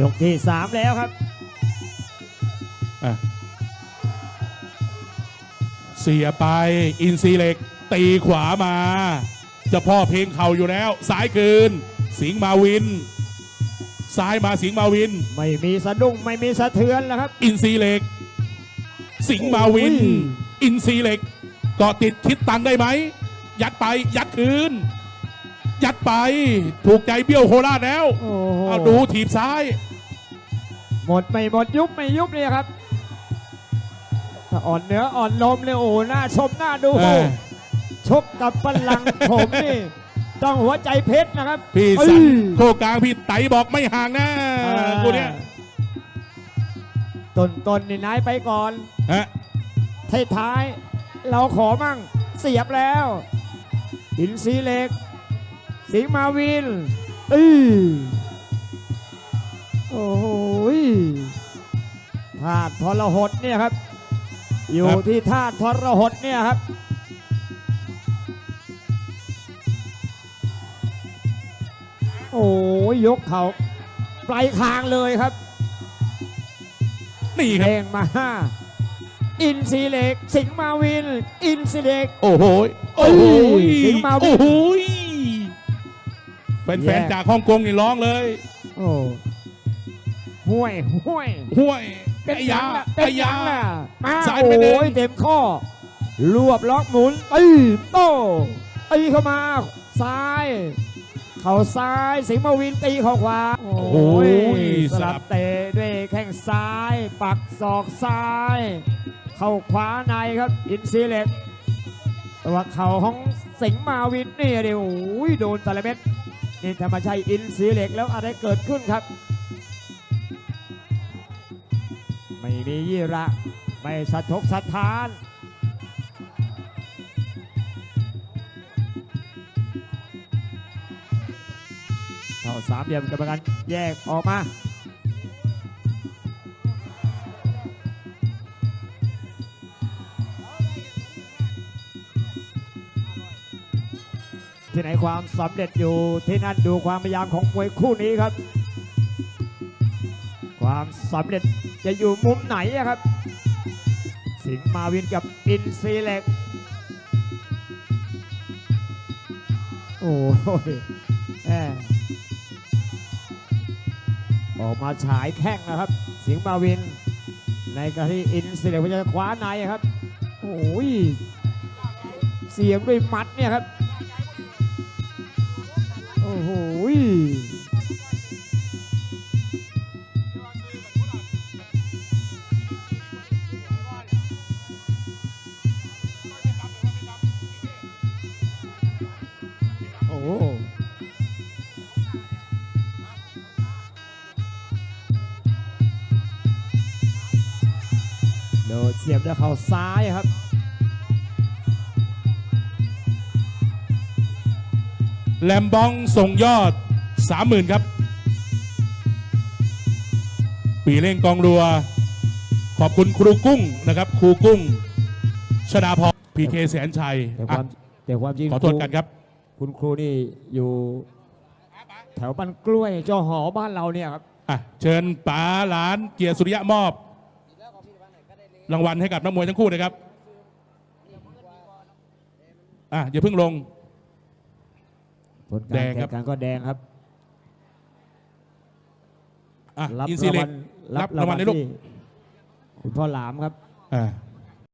ยกที่สามแล้วครับอะเสียไปอินซีเหล็ก ตีขวามาเจะพ่อเพลงเข่าอยู่แล้ว สายคืน สิงห์มาวิน ซ้ายมาสิงห์มาวิน ไม่มีสะดุ้งไม่มีสะเทือนแล้วครับ อินซีเหล็ก สิงห์มาวิน โอ้ย อินซีเหล็กเกาะติดคิดตังค์ได้ไหม ยัดไปยัดคืน ยัดไป ถูกใจเบี้ยวโคราชแล้วโอ้โหเอาดูถีบซ้าย หมดไม่หมดยุบไม่ยุบเนี่ยครับ ถ้าอ่อนเนื้ออ่อนนมเลยโอ้โหน่าชมน่าดู เออ ชกกับพลังผมนี่ ต้องหัวใจเพชรนะครับพี่เอ้ยสันโคกลางพี่ไตบอกไม่ห่างนะอ่ากูเนี้ยต้นต้นนี่นายไปก่อนฮะท้ายท้ายๆเราขอมั่งเสียบแล้ว อินซีเหล็ก สิงห์มาวินอือโอ้โหยธาตุทรหดเนี่ยครับ อยู่ที่ธาตุทรหดเนี่ยครับโอ้ยยกเขาปลายคางเลยครับ นี่ครับเด้งมาห้าอินซีเล็ก สิงห์มาวิน อินซีเล็ก โอ้โห โอ้โหสิงห์มาวินโอ้โห แฟแย่นๆจากฮ่องกงนี่ร้องเลยโอ้ห่วยห่วยห้วยเป็นไอ้ยัยางล่ะไอ้เป็นยัยางล่ะมาซ้ายไปหนึ่งโอ้ยเต็มข้อรวบล็อกหมุนตีโต้ตีเข้ามา ซ้าย เข่าซ้ายสิงห์มาวินตีเข่าขวา โอ้ยสลับเตะด้วยแข้งซ้าย ปักศอกซ้าย เข้าขวาในครับ อินซีเล็กแต่ว่าเข่าของสิงห์มาวินนี่เดี๋ยวโอ้ยโดนแต่ละเม็ด นี่ธรรมชัยอินสีเหล็กแล้วอะไรเกิดขึ้นครับ ไม่มียี่ระ ไม่สะทกสะท้านเข้าสามเหลี่ยมกรรมการแยกออกมา ที่ไหนความสำเร็จอยู่ที่นั่นดูความพยายามของมวยคู่นี้ครับ ความสำเร็จจะอยู่มุมไหนครับ สิงห์มาวินกับอินซีเล็ก โอ้ยแหมออกมาฉายแข้งนะครับ สิงห์มาวิน ในกรณีอินซีเล็กพยายามจะคว้าในครับ โอ้ยเสียงด้วยหมัดเนี่ยครับ โอ้โหโอ้โหโดดเสียบด้วยเข่าซ้ายครับ แลมบองส่งยอด 30,000 ครับ ปีเร่งกองรัว ขอบคุณครูกุ้งนะครับ ครูกุ้ง ชนาพรพีเคแสนชัยแต่ความแต่ความจริงขอโทษกันครับ คุณครูนี่อยู่ แถวบ้านกล้วยเจ้าหอบ้านเราเนี่ยครับอะเชิญป๋าหลานเกียรติสุริยะมอบ รางวัลให้กับนักมวยทั้งคู่นะครับอะอย่าเพิ่งลง ผลแดการงครัแข่บ งขันก็แดงครับ อะรับอินซีรางเล็วักลรับรางวัลเลยลูกที่คุณพ่อหลามครับ อ่า